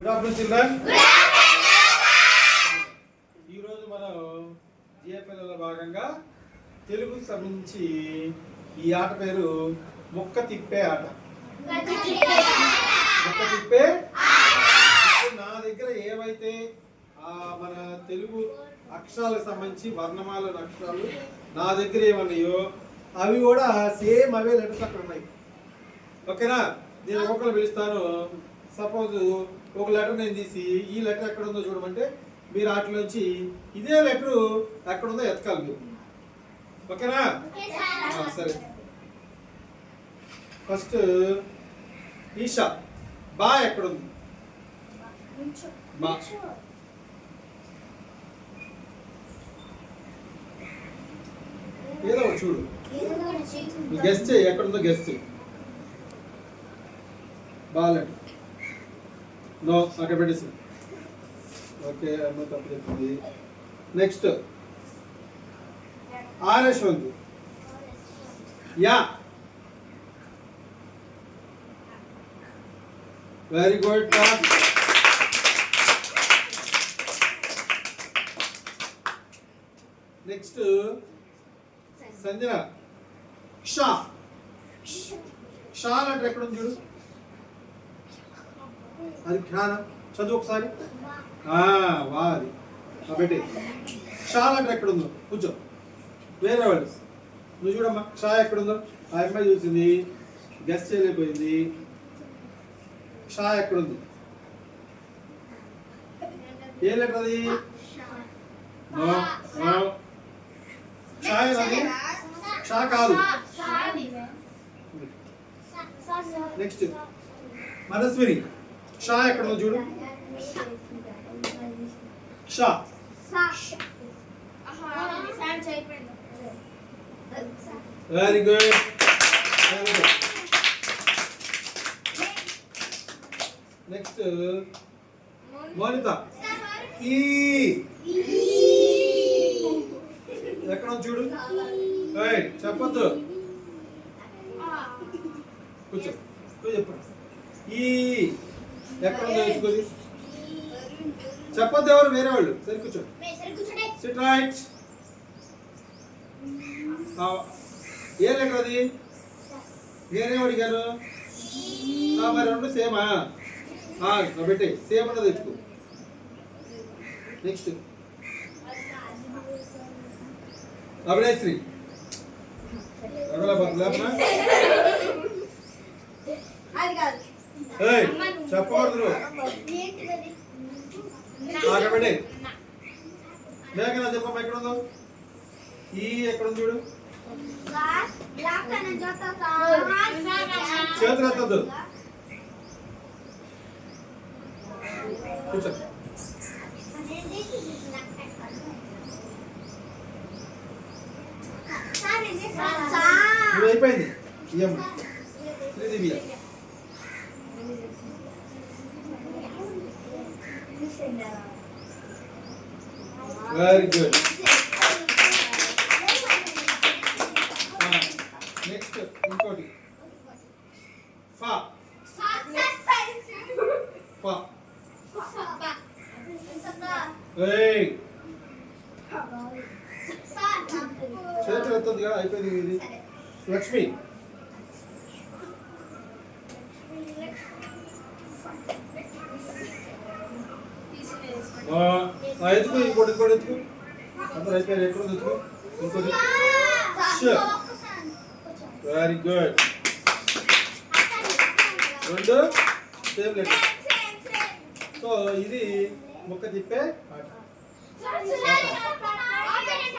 Good afternoon children ఈరోజు మనం జిఎఫ్ఎల్లో భాగంగా తెలుగుకి సంబంధించి ఈ ఆట పేరు ముక్క తిప్పే ఆట. ముక్క తిప్పే నా దగ్గర ఏవైతే మన తెలుగు అక్షరాలకు సంబంధించి వర్ణమాల అక్షరాలు నా దగ్గర ఏమన్నాయో అవి కూడా సేమ్ అవే లెటర్స్ అక్కడ ఉన్నాయి. ఓకేనా? నేను ఒక్కొక్కరు పిలుస్తాను. సపోజ్ ఒక లెటర్ నేను తీసి ఈ లెటర్ ఎక్కడ ఉందో చూడమంటే మీరు వాటి నుంచి ఇదే లెటర్ ఎక్కడ ఉందో ఎతకాలి మీరు. ఓకేనా? సరే. ఫస్ట్ ఈషా బా ఎక్కడ ఉంది బా. ఏదో చూడు. గెస్ట్ చేయి ఎక్కడ ఉందో గెస్ట్ చేయి బాగాలండి నో అక్కడ పెట్టేసి ఓకే అమ్మ తప్పు చెప్పింది నెక్స్ట్ ఆర్ఎస్ ఉంది yeah very good next Sanjana క్షా క్షా లెటర్ ఎక్కడ ఉంది చూడు అది ఖ్యాన చదువు ఒకసారి. ఆ, వారి. పెట్టి. షా లెటర్ ఎక్కడ ఉందో? కూర్చో. వేరే వాళ్ళు. నువ్వు చూడమ్మా. షా ఎక్కడ ఉందో? ఆ అమ్మాయి చూసింది. గెస్ట్ చేయలేకపోయింది. షా ఎక్కడ ఉంది? ఏ లెటర్ అది? నో నో షా ఏనది షా కాదు. నెక్స్ట్. మనస్విని. షా ఎక్కడ ఉంది చూడు. షా. వెరీ గుడ్ నెక్స్ట్ మౌనిత ఈ ఎక్కడ ఉంది చూడు? చెప్పద్దు. కూర్చో. చెప్పండి ఈ e. ఎక్కడ ఉందో చూసుకొని. చెప్పొద్దు ఎవరు వేరే వాళ్ళు. సరి కూర్చో. సిట్ రైట్ ఏ లెటర్ అది? అడిగాను ఆ, మరి రెండు సేమా పెట్టి. సేమ్ అన్నది తెచ్చుకో నెక్స్ట్ అభినేశ్రీ లేపనా ఏయ్. చెప్పకూడదు. నువ్వు ఆగబెట్టి లేకనా చెప్పమ్మా ఎక్కడ ఉందో ఈ ఎక్కడ ఉంది చూడు. చేతులు ఎత్తద్దు. కూర్చో. అయిపోయింది. ఇయ్యమ్మ. శ్రీదివ్య వెరీ గుడ్ నెక్స్ట్ ఇంకోటి. ఫా. ఫా. ఏయ్. చేతులు ఎత్తద్దుగా అయిపోయింది ఇది. లక్ష్మి ఆ, ఆ, ఎత్తుకో ఇంకోటి ఇంకోటి ఎత్తుకో అందరూ అయిపోయారు ఎక్కడ ఎత్తుకో? ఇంకోటి. వెరీ గుడ్ రెండు. Same letter. సో ఇది మొక్క తిప్పే ఆట